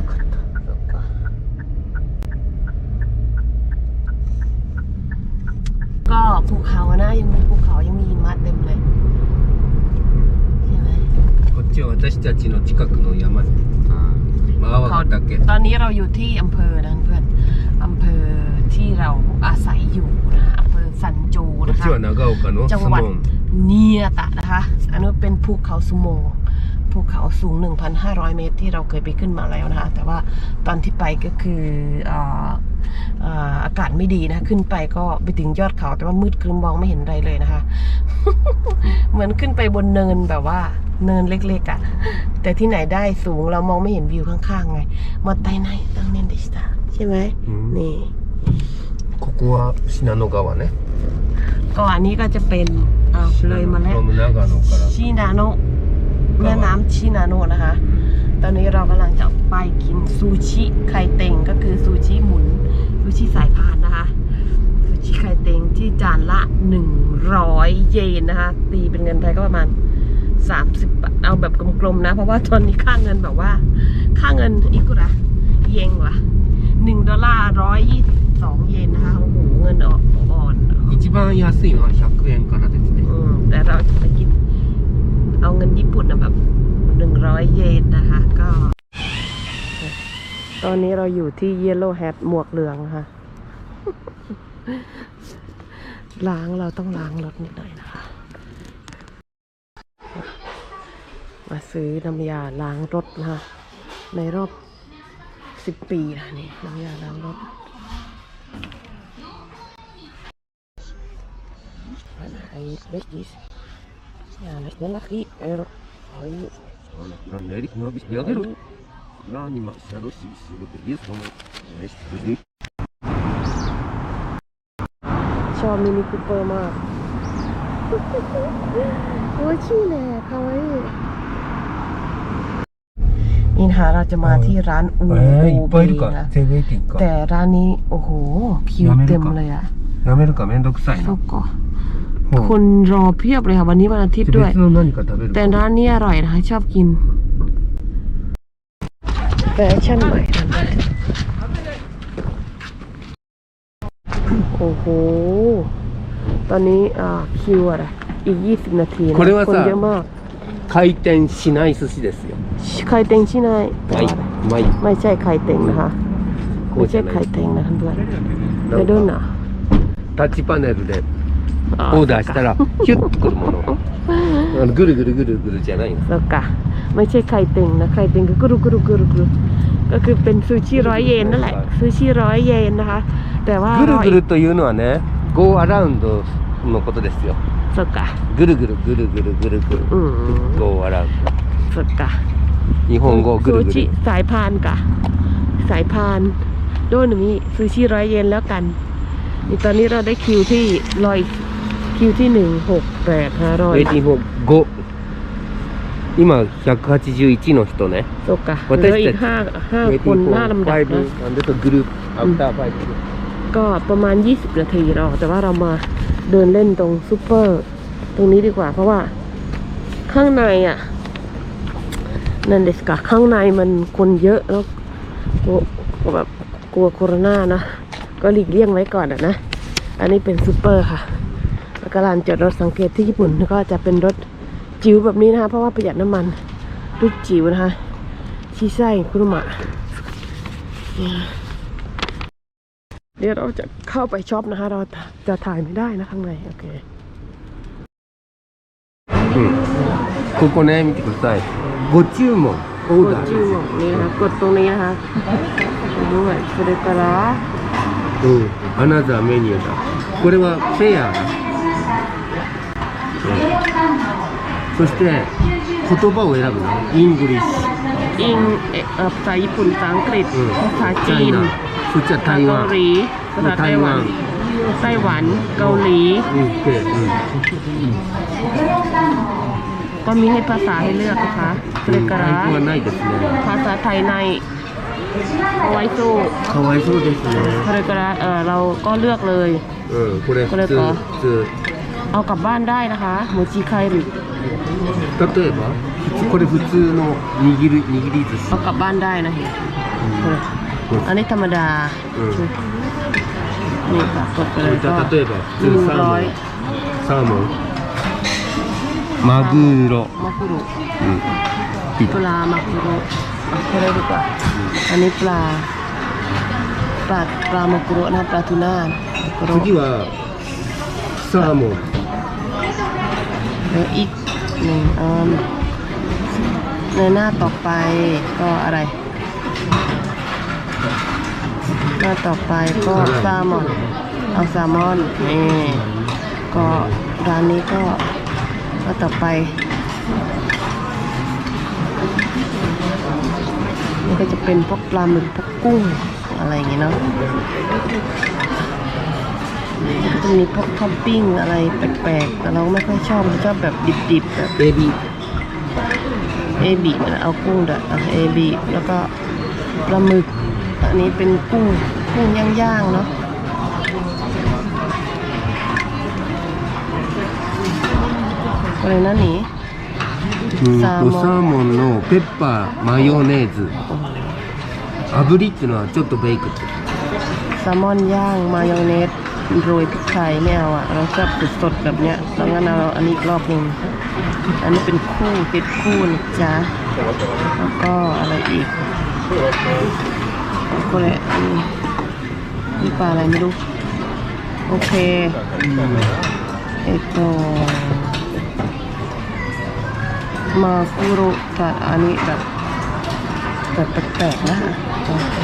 かったそっかก็ภูเขาอะนะยังมีภูเขายังมีหิมะเต็มเลยใช่ไหม こっちは私たちの近くの山マワガ岳 ตอนนี้เราอยู่ที่อำเภอนะเพื่อนอำเภอที่เราอาศัยอยู่นะอำเภอสันโจ こっ นะ ち คะ は長岡の จัง ス หวัด モン เนียตะนะคะ อันนี้เป็นภูเขาสุโม ภูเขาสูง 1,500 เมตรที่เราเคยไปขึ้นมาแล้วนะคะ แต่ว่าตอนที่ไปก็คืออ่าอ่าอากาศไม่ดีนะ ขึ้นไปก็ไปถึงยอดเขา แต่ว่ามืดครึ้มมองไม่เห็นอะไรเลยนะคะ เหมือนขึ้นไปบนเนินแบบว่าเนินเล็กๆอะ่ะ แต่ที่ไหนได้สูงเรามองไม่เห็นวิวข้างๆไงมาไตไนตังเนนเดสตาใช่ไหม うん นี่ ここは信濃川ね ก็อันนี้ก็จะเป็นอ้าวเลยมาแล้ว from 長野から ชินาโนะ แม่น้ำชินาโนะนะคะ ตอนนี้เรากำลังจะไปกินซูชิไข่เต็งก็คือซูชิหมุน ซูชิสายพานนะคะ ซูชิไข่เต็งที่จานละ 100 เยนนะคะ ตีเป็นเงินไทยก็ประมาณ 30บาทเอาแบบกลมๆนะ เพราะว่าตอนนี้ค่าเงินแบบว่า ค่าเงินอีกุระเยนวะหนึ่งดอลลาร์ร้อยยี่สิบสองเยนนะคะโอ้โหเงินอ่อนอ่อน 一番安いのは100円からですね อืมแต่เราจะไปกิน เอาเงินญี่ปุ่นนะแบบหนึ่งร้อยเยนนะคะ ก็ ตอนนี้เราอยู่ที่ Yellow Hat หมวกเหลืองนะคะล้างเราต้องล้างรถนิดหน่อยนะคะ มาซื้อน้ำยาล้างรถนะคะ ในรอบสิบปีนะนี่น้ำยาล้างรถ Hij is netjes. Ja, dat is wel een giet. Hij な ชอบมินิคูเปอร์มาก โอ้ยชื่อแหละเขาไว้นี่นะคะเราจะมาที่ร้านอู えー、いっぱいいる นะ かセブンエイティンか แต่ร้านนี้ โอ้โห คิว やめるか เต็มเลยอะ やめるかめんどくさい แล้ な วก็ もう คนรอเพียบเลยค่ะ วันนี้วันอาทิตย์ด้วย 別の何か食べる แต่ か ร้านนี้อร่อยนะคะ ชอบกิน แฟชั่นใหม่ร้านนี้โอ้โห ตอนนี้อ่าคิวอะไร อีก 20 นาทีนะ これはさ คนเยอะมาก 回転しない寿司ですよ ไข่เต็งชินาย はいまい ไม่ใช่ไข่เต็งนะคะ こ ไม่ うじ ใช่ ゃな ไข่ い เต็งนะเพื่อนๆ な ไป ん ดู か นะ タッチパネルで オーダーしたらヒュッとくるものあのぐるぐるぐるぐるじゃないのそうかไม่ใช่ไข่เต็งนะไข่เต็งก็กรุกรุกรุกรุก็คือเป็นซูชิร้อยเยนนั่นแหละซูชิร้อยเยนนะคะแต่ว่าぐるรุというのはね go around のことですよそっかぐるぐるぐるぐるぐるぐる go around そっか日本語ぐるぐるสายพานกะสายพานโดนมีซูชิร้อยเยนแล้วกันตอนนี้เราได้คิวที่รออีก คิวที่หนึ่งหกแปดห้าร้อย ウェイティング5今181の人ね สกะ 私たち เหลืออีกห้าห้า ウェイ ค ティ น ング ห้าลำดับนะ 5なんでとグループアフターファイブ ก็ประมาณ 20 นาทีเราแต่ว่าเรามาเดินเล่นตรงซูเปอร์ ตรงนี้ดีกว่า เพราะว่าข้างในอ่ะ นั่นเดสกะข้างในมันคนเยอะแล้วกลัวกลัวแบบกลัวโคโรนานะ ก็หลีกเลี่ยงไว้ก่อนอะนะ อันนี้เป็นซูเปอร์ค่ะ แล้วก็ลานจอดรถสังเกตที่ญี่ปุ่นก็จะเป็นรถจิ๋วแบบนี้นะคะ เพราะว่าประหยัดน้ำมันรถจิ๋วนะคะชิไซคุรุมะ เดี๋ยวเราจะเข้าไปช็อปนะคะ เราจะถ่ายไม่ได้นะข้างใน โอเค うんここね見てくださいご注文オ ก ー ด ダー จิ้วนี่นะคะกดตรงนี้นะคะด้วยそれからうんアナザーメニューだこれはフェア そして言葉を選ぶのイングリッシ อิงเอ่อภาษาญี่ปุ่นภาษาอังกฤษ ュ、うん、 ภาษา チ จี ャイ น ナそっちは ภาษา 台 เกา 湾 หลีภาษาไต้หวัน ไต้หวัน เกาหลี うんでうん ก็มีให้ภาษาให้เลือกนะคะそれか俳句はらないですね ภาษาไทยในเอาไว้สู้ かわいそうですね それからเออเราก็เลือกเลย うんこれこれ普通か普 เอากลับบ้านได้นะคะโมจิไคริ 通例えば普通これ普通の握る握り寿司 เอากลับบ้านได้นะเห็น これอันนี้ธรรมดา うん นี่ค่ะกดไปเลยก็ 例えば普 หนึ่ง 通サー ร้ モ อย ンサーモンマグロ มาคุรุ うんピ ปลามาคุรุอ่ะこれดีกว่า อันนี้ปลา ปลาปลามาคุรุนะปลาทูน่ามาคุรุ 次はサーモン แล้วอีกหนึ่งอันในหน้าต่อไปก็อะไร หน้าต่อไปก็แซลมอนเอาแซลมอนนี่ก็ร้านนี้ก็หน้าต่อไปนี่ก็จะเป็นพวกปลาหมึกพวกกุ้งอะไรอย่างเงี้เนาะ จะมีพวกท็อปปิ้งอะไรแปลกๆ แต่เราไม่ค่อยชอบเราชอบแบบดิบๆแบบ エビ เอบีเอากุ้งเด้อเอบีแล้วก็ปลาหมึก อันนี้เป็นกุ้งกุ้งย่างๆเนาะอะไรนะหนี うんとサーモンサーモンのペッパーマヨネーズ炙りっていうのはちょっとベイクって แซลมอนย่างมายองเนส โรยพริกไทยไม่เอาอะเราชอบสดๆแบบเนี้ยแล้วงั้นเราอันนี้อีกรอบหนึ่งอันนี้เป็นคู่เก็ดคู่นะจ๊ะแล้วก็อะไรอีกก็เลยอันนี้นี่ปลาอะไรไม่รู้ โอเคเอっとมาคุโรกับอันนี้แบบแบบแปลกๆนะ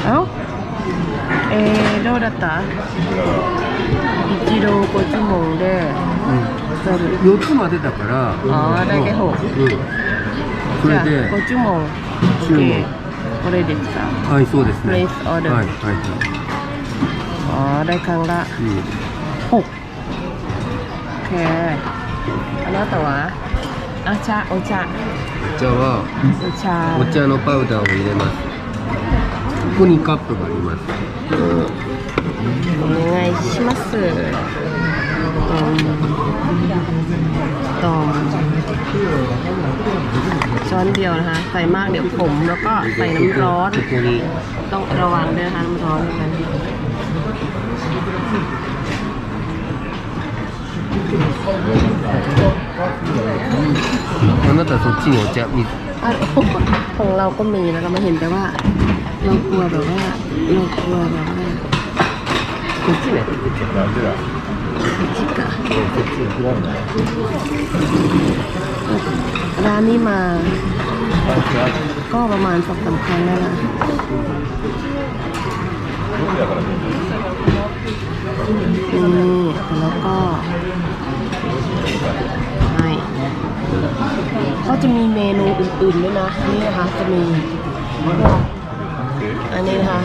เอ้า Eh, どうだった？一郎 Ichiro 4つまでだから、ああ、だけほう。うん。それで、注文、これですか。はい、そうですね。はい、はい。あ、あなたは？あ茶お茶。お茶はお茶のパウダーを入れます。ここにカップがあります ยังไงชิมัสตอมตอมช้อนเดียวนะคะ ใส่มากเดี๋ยวขมแล้วก็ใส่น้ำร้อน ここに ต้องระวังด้วยนะคะน้ำร้อนเห มันน่าจะสดชื่นของแจะมีของเราก็มีนะเรามาเห็นแต่ว่าเรากลัวแบบว่าเรากลัวแบบว่าสดชื่นเลยร้านนี้มาก็ประมาณสองสามครั้งแล้วนะนี่แล้วก็ ก็จะมีเมนูอื่นๆด้วยนะ นี่นะคะจะมีอันนี้นะคะ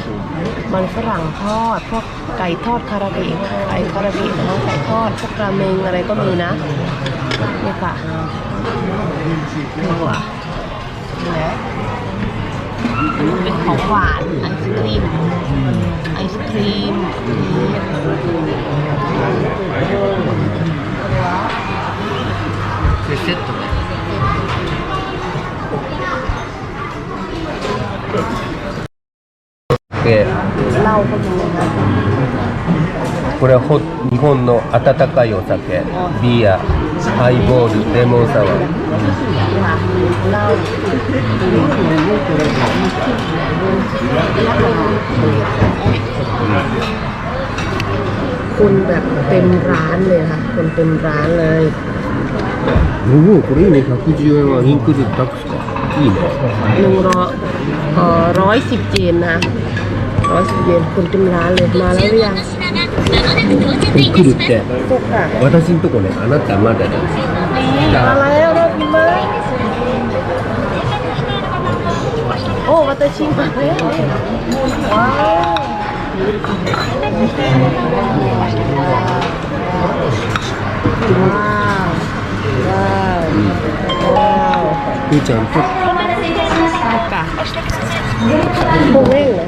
มันฝรั่งทอดพวกไก่ทอดคาราบิไก่คาราบินะคะไก่ทอดพวกราเมงอะไรก็มีนะนี่ค่ะตัวนี่นะอันนี้เป็นของหวานไอศครีมไอศครีมでセットでで เหล้าก็มีนะคะ これはほ日本の温かいお酒ビアハイボールレモンサワー นี่ค่ะเหล้าคุณแบบเต็มร้านเลยค่ะ คนเต็มร้านเลย おおこれいいね110円はインクルードタックスかいいね หนึ่งร้อยเอ่อร้อยสิบเยนนะร้อยสิบเยนคนเต็มร้านเลยมาแล้วหรือยัง インクルって สุกอ่ะ 私んとこねあなたまだだ นี่มาแล้วรอบนี้มาโอ้วัตชิมาแล้วว้าวว้า ーちゃんと สุกอ่ะคงเร่งเลย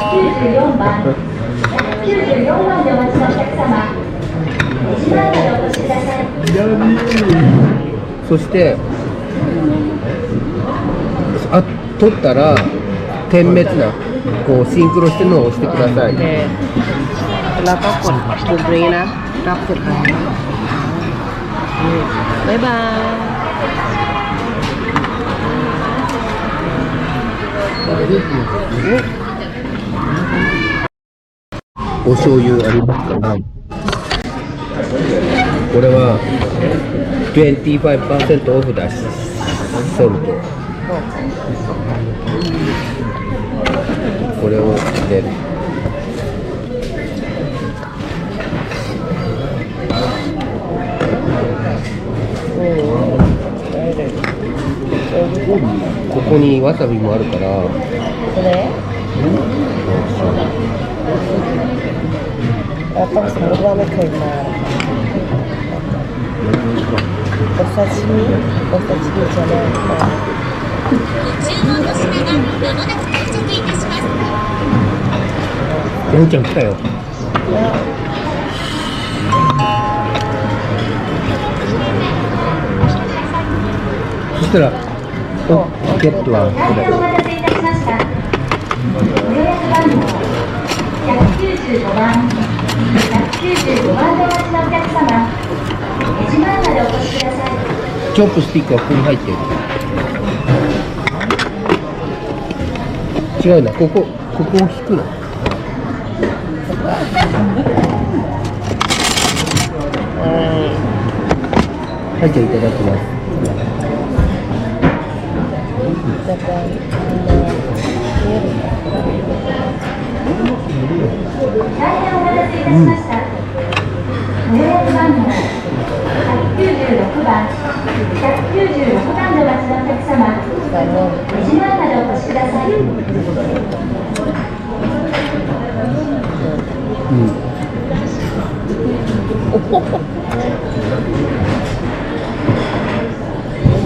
94番94番でお待ちのお客様一番乗りお越しくださいそしてあ取ったら点滅な こうシンクロしてるのを押してくださ โอย เค แล้วก็กดปุ่มนี้นะ รับเสร็จแล้วอืมบ๊ายบาย お醤油ありますか？なこれは25%オフだし。ソルト。これを入れる。ここにわさびもあるから。これやっぱりそのラいなお刺身。お刺身じゃない。か注文の品がまもなく到着いたしますやんちゃん来たよそしたらおチケットはこれお待たせいたしましたご予約番号195番195番でお待ちのお客様までお越しくださいチョップスティックはここに入ってる。違うなここここを引くのはいじゃあいただきます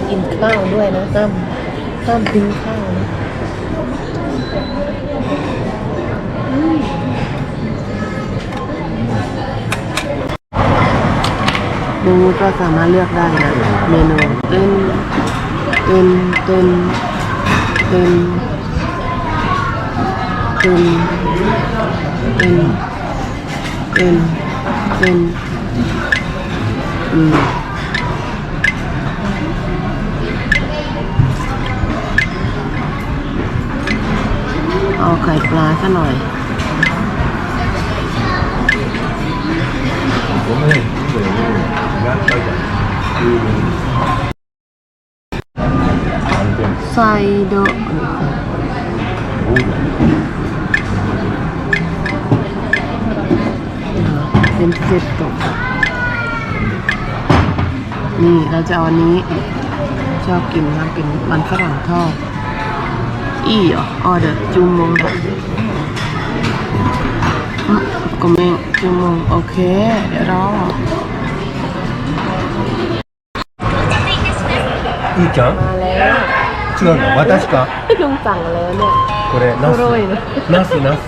กินข้าวด้วยนะตั้ม ห้ามทิ้งข้าวนะดูก็สามารถเลือกได้นะ เมนูเต้นเต้นเต้นเต้นเต้นเต้นเต้นเต้นอืม เอาไข่ปลาซะหน่อยไซโดเป็นเซตตะนี่เราจะเอาอันนี้ ชอบกินมากกินมันฝรั่งทอด อีเหรอออเดอร์จูมงดะอืมก็ไม่จูมงโอเค เดี๋ยวรอ いいちゃん มาแล้ว 違うの私か ลุงสั่งแล้วเนี่ย これナスおもろいなナスナス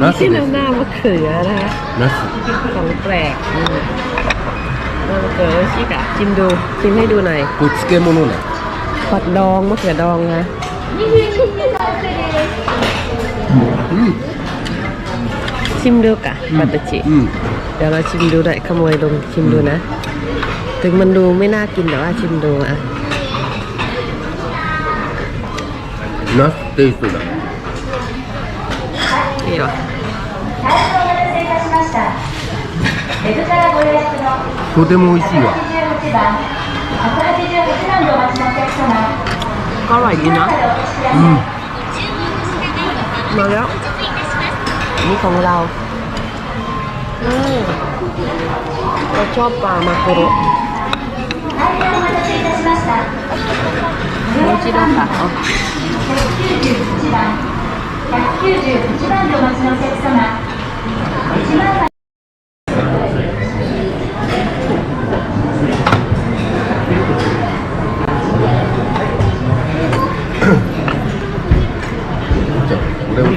ナス ที่ で หน้า す หน้ามะเขือนะ ナス ของแปลกอืมหน้ามะเขือชิกะชิมดูชิมให้ดูหน่อย これ漬物ね ผัดดองมะเขือดองนะ うん ชิมดูกะปัตตจิ うん เดี๋ยวเราชิมดูหน่อยขโมยลงชิมดูนะ ถึงมันดูไม่น่ากินแต่ว่าชิมดูอ่ะ ナステイストだ นี่หรอ 大変お待たせいたしましたウェブからご予約のとても美味しいわ ก็อร่อยดีนะอืมมาแล้ว นี่ของเราอืมเราชอบปลามาโคโรもう一度か。191番、191番でお待ちのお客様、1万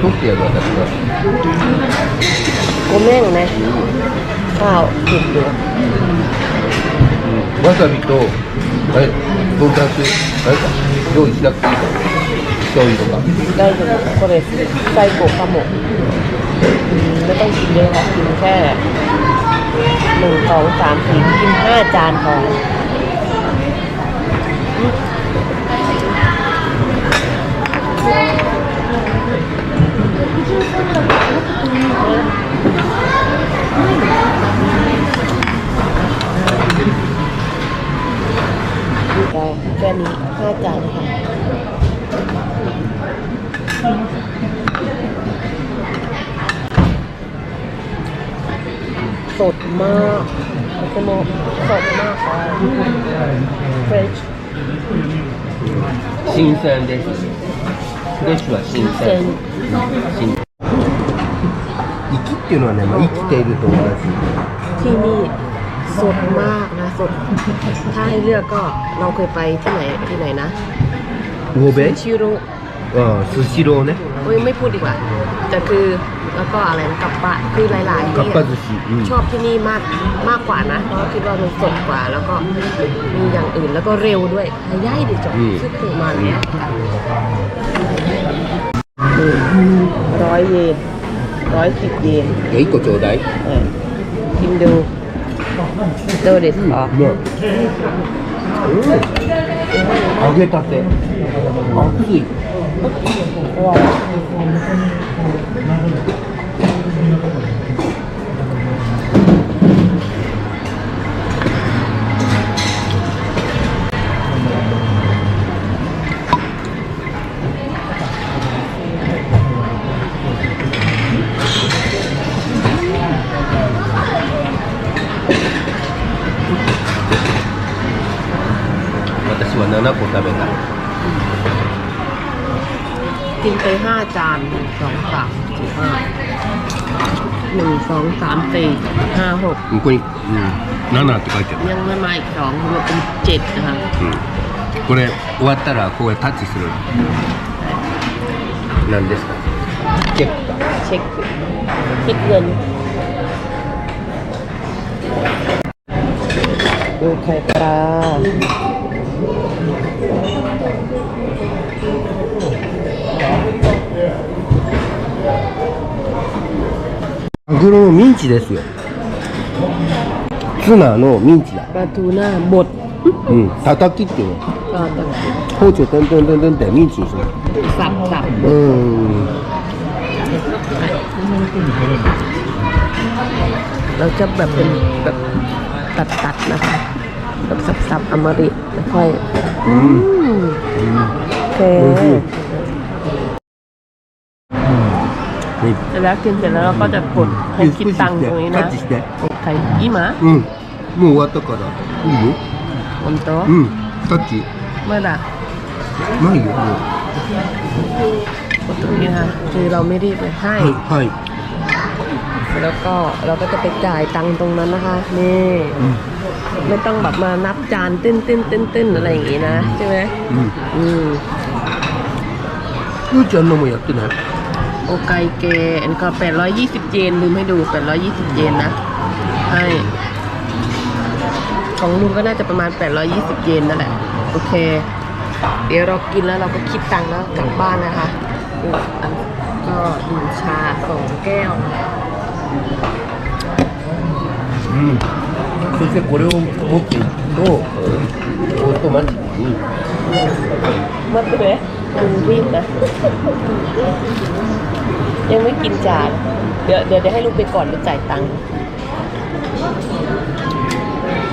ゃあこれを取ってやる私が โกเม่งนะข้าวผิดอยู่ わさびとあれとんかつあれか用意しなくていいから 醤油とか ได้อยู่โคเรสไส้โกะปลาหมกอืมไม่ต้องกินเยอะค่ะกินแค่หนึ่งสองสามสี่กินห้าจานพอ ได้แค่นี้ห้าจานค่ะ สดมากโอโมสดมากค่ะ French 新鮮ですフレッシュは新เซน 鮮新生き っていうのはね、まあ、生きていると同じ ที่นี่สดมากนะ สด ถ้าให้เลือกก็เราเคยไปที่ไหนที่ไหนนะ 魚べ ชิโร่ ああスシローね โอ้ยไม่พูดดีกว่าแต่คือแล้วก็อะไรนะกับปะคือหลายๆ かっ ที่ ぱ อะ 寿司、うん ชอบที่นี่มากมากกว่านะ เพราะคิดว่ามันสดกว่า แล้วก็มีอย่างอื่นแล้วก็เร็วด้วยหายายดิจบชื่อคือมันร้อยเยน 맛있지じゃ一個ちょうだい。うんどうですか、うい揚げたて。熱い。うわ 私は7個食べた กินไปห้าจานหนึ่งสองสามสี่ห้าหนึ่งสองสามสี่ห้าหก ここに、うん、7って書いてある、 ยังไม่มาอีกสองรวมเป็นเจ็ดนะคะ うん、これ終わったらここでタッチする何ですかチェックか เช็คคิดเงินดูไข่ปลา マグロのミンチですよツナのミンチだ ปลาทูน่าบด うん叩きっていうの ปลาตะ 包丁トントントントンってミンチにする สับสับ うーん เราจะแบบเป็นแบบตัดตัดๆนะคะ แบบสับสับๆอมฤตแล้วค่อย うん อืมโอเค おいしいはい เสร็จแล้วกินเสร็จแล้วเราก็จะกดให้คิดตังค์ตรงนี้ タ นะ ッチして ไข่ยี่หมา うんもう終わったからいいよ บนโต๊ะ うんタッチ เมื่อไหร่ ないよも กดตรงนี้นะคะคือเราไม่รีบเลยให้ うはいはい แล้วก็เราก็จะไปจ่ายตังค์ตรงนั้นนะคะ นี่ไม่ต้องแบบมานับจานตื้นตื้นตื้นตื้นอะไรอย่างงี้นะใช่ไหมอืมยูจานนมอยากกินนะโอไกเกอันก็แปดร้อยยี่สิบเยนลืมให้ดูแปดร้อยยี่สิบเยนนะให้ของลุงก็น่าจะประมาณ 820 เยนนั่นแหละ โอเค เดี๋ยวเรากินแล้วเราก็คิดตังค์แล้วกลับบ้านนะคะก็ดื่ชาสองแก้ว うんそしてこれを持っていくとオートマチックに มัดไปไหมลุงรีบนะ ยังไม่กินจาน เดี๋ยวเดี๋ยวเดี๋ยวให้ลูกไปก่อนไปจ่ายตังค์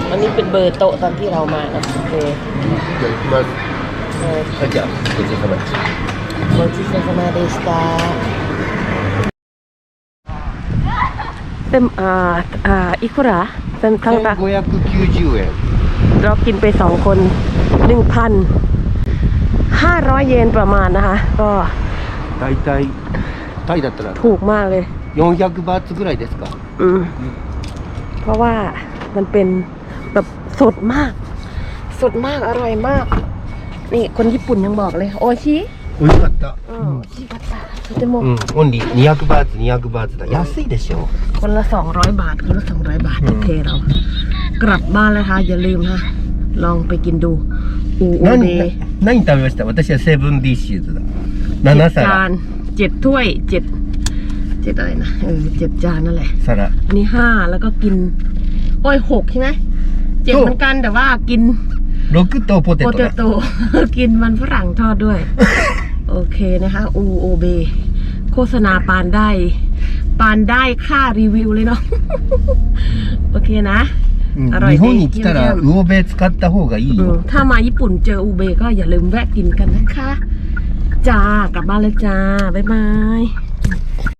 อันนี้เป็นเบอร์โต๊ะตอนที่เรามานะโอเค じゃあ行きます เออ はいじゃあごちそうさまでした ตาเต็มอ่าอ่าอิคุระเต็มครั้งตา 1590円 เรากินไปสองคนหนึ่งพันห้าร้อยเยนประมาณนะคะ ก็ 大体タイだったら ถูกมากเลย 400バーツぐらいですか อืม เพราะว่ามันเป็นแบบสดมาก สดมากอร่อยมาก นี่คนญี่ปุ่นยังบอกเลย โอชิ 美味しかった อืมโอชิกัตตะとても うんオンリー200バーツ200バーツだ安いでしょ คนละสองร้อยบาท คนละสองร้อยบาท โอเคเรา กลับบ้านแล้วค่ะ อย่าลืมค่ะ ลองไปกินดู อูโอ 何 เด 何食べました私はセブンディッシュズだ 7 เจ็ดจา 皿 นเจ็ดถ้วยเจ็ดเจ็ดอะไรนะเออเจ็ดจานนั่นแหละ 皿 อันนี้ห้าแล้วก็กิน โอ้ยหกใช่ไหมเจ็ด ถูก เหมือนกันแต่ว่ากิน 6とポテ โป ト เต だ โต กินมันฝรั่งทอดด้วย โอ เคนะคะอูโอเบโฆษณาปานได้ ปานได้ค่ารีวิวเลยเนาะ โอเคนะ うんあらい日本に来たらいいよ魚べ使った方がいい อืม よ ถ้ามาญี่ปุ่นเจออูเบก็อย่าลืมแวะกินกันนะคะ จ้ากลับบ้านเลยจ้า บ๊ายบาย